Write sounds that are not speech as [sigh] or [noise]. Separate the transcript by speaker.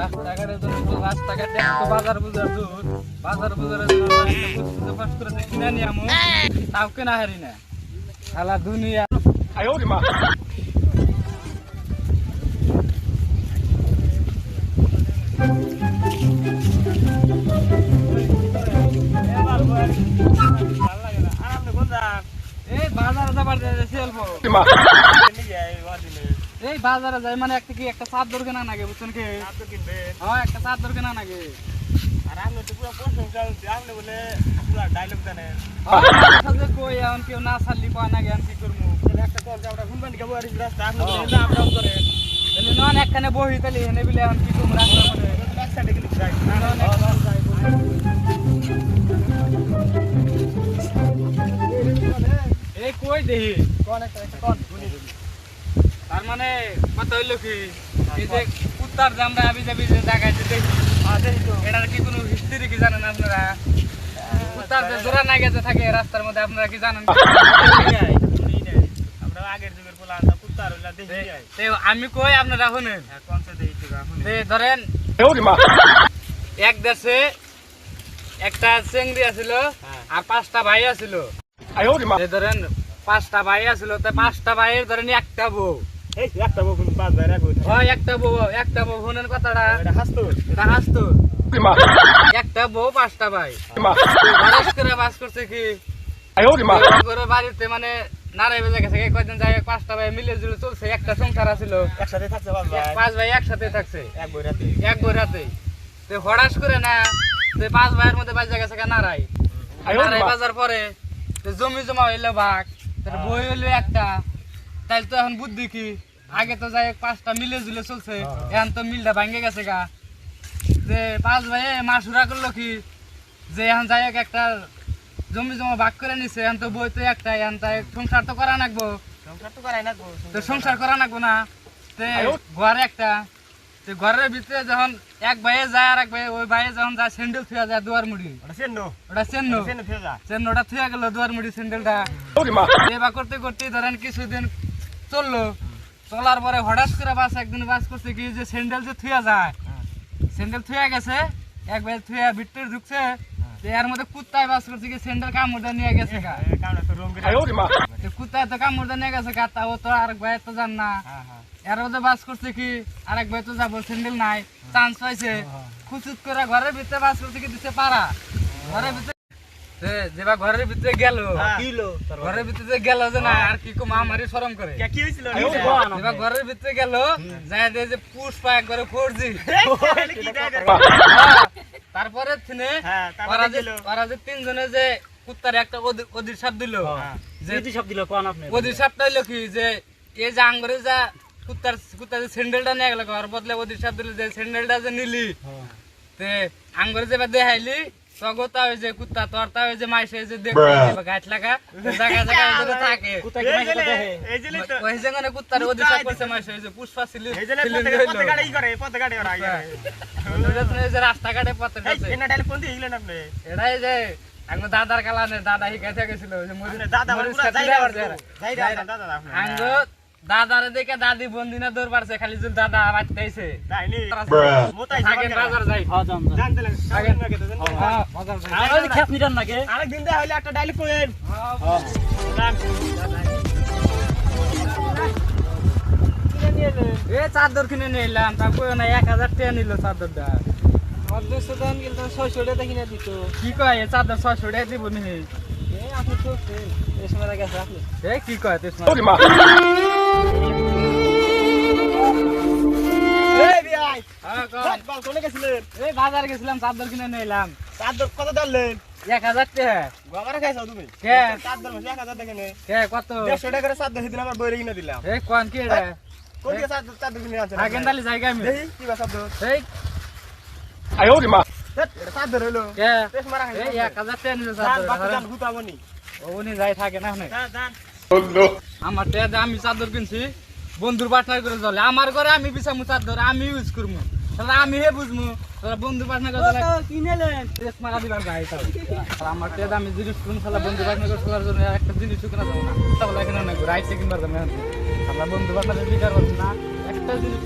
Speaker 1: রাস্তাঘাটে তো রাস্তাঘাটে তো বাজার বুজার দূর বাজার বস্তু পাস করে কিনে নিয়ে আমু। তাও কেনা হারি না। শালা দুনিয়া। এই বাজারে যাবার অল্প। এই বাজারে যাই মানে একটা কি একটা চাদর কেনা নাগে বুঝছেন কি? হ্যাঁ একটা চাদর কেনা নাগে। সাথে কই এখন কেউ না ছাড়লি কয় নাগে আমি কি করব? তাহলে নন একখানে বহি তাহলে এনে বিলে এখন কি করব রাস্তার মধ্যে এই কই দেহি? তার মানে কথা হইল কি? এই যে কুত্তার যে আমরা আবি যাবি যে জায়গায় যে দেখি এটার কি কোনো হিস্ট্রি কি জানেন আপনারা? কুত্তার যে জোড়া না গেছে থাকে রাস্তার মধ্যে আপনারা কি জানেন? [laughs] আমি কই আপনারা শুনেন? ধরেন। এক দেশে একটা চেংড়ি আছিল আর পাঁচটা ভাই আছিল। ধরেন পাঁচটা ভাই আছিল তো পাঁচটা ভাইয়ের ধরেন একটা বউ। একটা বউ একটা বউ শুনেন কথাটা। এটা হাসতো? একটা বউ পাঁচটা ভাই। করে বাস করছে কি? করে বাড়িতে মানে নারাই বেজে গেছে। কয়দিন যাই পাঁচটা ভাই মিলে জুলে চলছে। একটা সংসার আছিল। পাঁচ ভাই। একসাথে থাকছে। এক বই রাতে। তো হঠাৎ করে না তো পাঁচ ভাইয়ের মধ্যে বাজে গেছে নারাই নারাই বাজার পরে তো জমি জমা হইল ভাগ। বই হইল একটা। তাই তো এখন বুদ্ধি কি? আগে তো যাই পাঁচটা মিলে জুলে চলছে এখন তো মিলটা ভাঙে গেছে গা। যে পাঁচ ভাইয়ে মাসুরা করল কি? যে এখন যাই একটা জমি জমা ভাগ করে নিছে এখন তো বই তো একটা এখন তাই সংসার তো করা নাকবো তো সংসার করা নাকবো না। তে ঘরে একটা। তো ঘরের ভিতরে যখন এক ভাইয়ে যায় আর এক ভাই ওই ভাইয়ে যখন যায় স্যান্ডেল থুয়া যায় দুয়ার মুড়ি। ওটা চেন্ন চেন্নটা থুয়া গেল দুয়ার মুড়ি স্যান্ডেলটা করতে করতে ধরেন কিছুদিন চলল। চলার পরে হঠাৎ করে বাস একদিন বাস করছে কি যে স্যান্ডেল যে থুয়া যায় স্যান্ডেল থুয়া গেছে এক ভাই থুয়া ভিতরে ঢুকছে এর মধ্যে কুত্তায় বাস করছে কি স্যান্ডেল কামড়টা নিয়ে গেছে গা। তো কুত্তায় তো কামড়টা নিয়ে গেছে গা তাও তো আর ভাই তো জান না। এর মধ্যে বাস করছে কি আরেক ভাই তো যাব স্যান্ডেল নাই চান্স পাইছে। খুচুত করে ঘরের ভিতরে বাস করছে কি দিতে পারা ঘরের ভিতরে যেবা ঘরের ভিতরে গেল। ঘরের ভিতরে গেল যে না আর কি শরম করে। এবার ঘরের ভিতরে গেল যায় যে পুষ্পা একবারে ফোর [laughs] তারপরে থিনে ওরা যে তিনজনে যে কুত্তার একটা অধি- অধীর সাপ দিল। যে অধীর সাপটা হইল কি যে এ যে আঙ্গরে যা কুত্তার কুত্তার যে স্যান্ডেলটা নিয়ে গেল ওর বদলে অধীর সাপ দিল যে স্যান্ডেলটা যে নিলি তে আঙ্গরে যে এবার দেখাইলি তগতা ওই যে কুত্তা যে মাইসে যে দেখবে গাছ লাগা জায়গা জায়গা [laughs] ধরে থাকে। ওই যে মানে কুত্তার অধীর সাপ করছে মাইসে ওই যে পুষ্পা সিলি সিলিং [laughs] যে রাস্তাঘাটে পথে যাচ্ছে। এটাই যে আঙ্গ দাদার কালানে দাদা শিখাইতে গেছিল ওই যে মরিচ- মরিচ খাতি দেওয়ার যে। আঙ্গ দাদারে দেখে দাদি বন্দিনা দৌড় পারছে খালি যদি দাদা বাজার যাই। হ্যাঁ, বাজার যাই।
Speaker 2: আরেকদিন দেখা হইলে একটা ডাইলেক্ট করেন
Speaker 1: এ চাদর কিনে নিয়ে এলাম তারপর না এক হাজার টাকা নিল চাদরটা।
Speaker 2: অর্ধেকশো দেন কিন্তু ছয়শো টাকা কিনে দিত।
Speaker 1: কি কয় এ চাদর ছয়শো টাকা দিব নি?
Speaker 2: আপনি সময় গেছে আপনি।
Speaker 1: এ কি কয় তুই
Speaker 2: এই
Speaker 1: বাজার গেছিলাম চাদর কিনে নিয়ে এলাম।
Speaker 2: কত ধরলেন
Speaker 1: এক হাজার টাকা।
Speaker 2: গমারা খাইছো তুমি?
Speaker 1: কে?
Speaker 2: চার দর এক হাজার দেখে নে।
Speaker 1: কে কত?
Speaker 2: দেড়শো টাকা করে সেদিন আমার বইরে কিনে দিলাম।
Speaker 1: এই কোন কি রে
Speaker 2: কোন দিকে চার চার দর কিনে
Speaker 1: জায়গা আমি।
Speaker 2: দেখি কি বা চার
Speaker 1: এই।
Speaker 2: ধ্যাৎ, এটা চার দর হইল।
Speaker 1: কে?
Speaker 2: টেস মারা
Speaker 1: এই এক হাজার টাকা
Speaker 2: যান
Speaker 1: চাদর যাই থাকে না ওখানে।
Speaker 2: যান যান
Speaker 1: আমার টাকা আমি চাদর কিনছি। বন্ধুর পার্টনার করে চলে। আমার ঘরে আমি বিছামু চাদর আমি ইউজ করব তাহলে আমি হে বুঝমু। তাহলে বন্ধু পাটনা করে তাহলে
Speaker 2: কিনেলেন
Speaker 1: ড্রেস মারা দিবার ভাই তাহলে আমার তে আমি জিনিস কোন শালা বন্ধু পাটনা করে চলার জন্য একটা জিনিস কিনা যাব না। তাহলে এখানে হ্যাঁ। না রাইট কিনবা যাব না আমরা বন্ধু পাটনা করে বিচার একটা জিনিস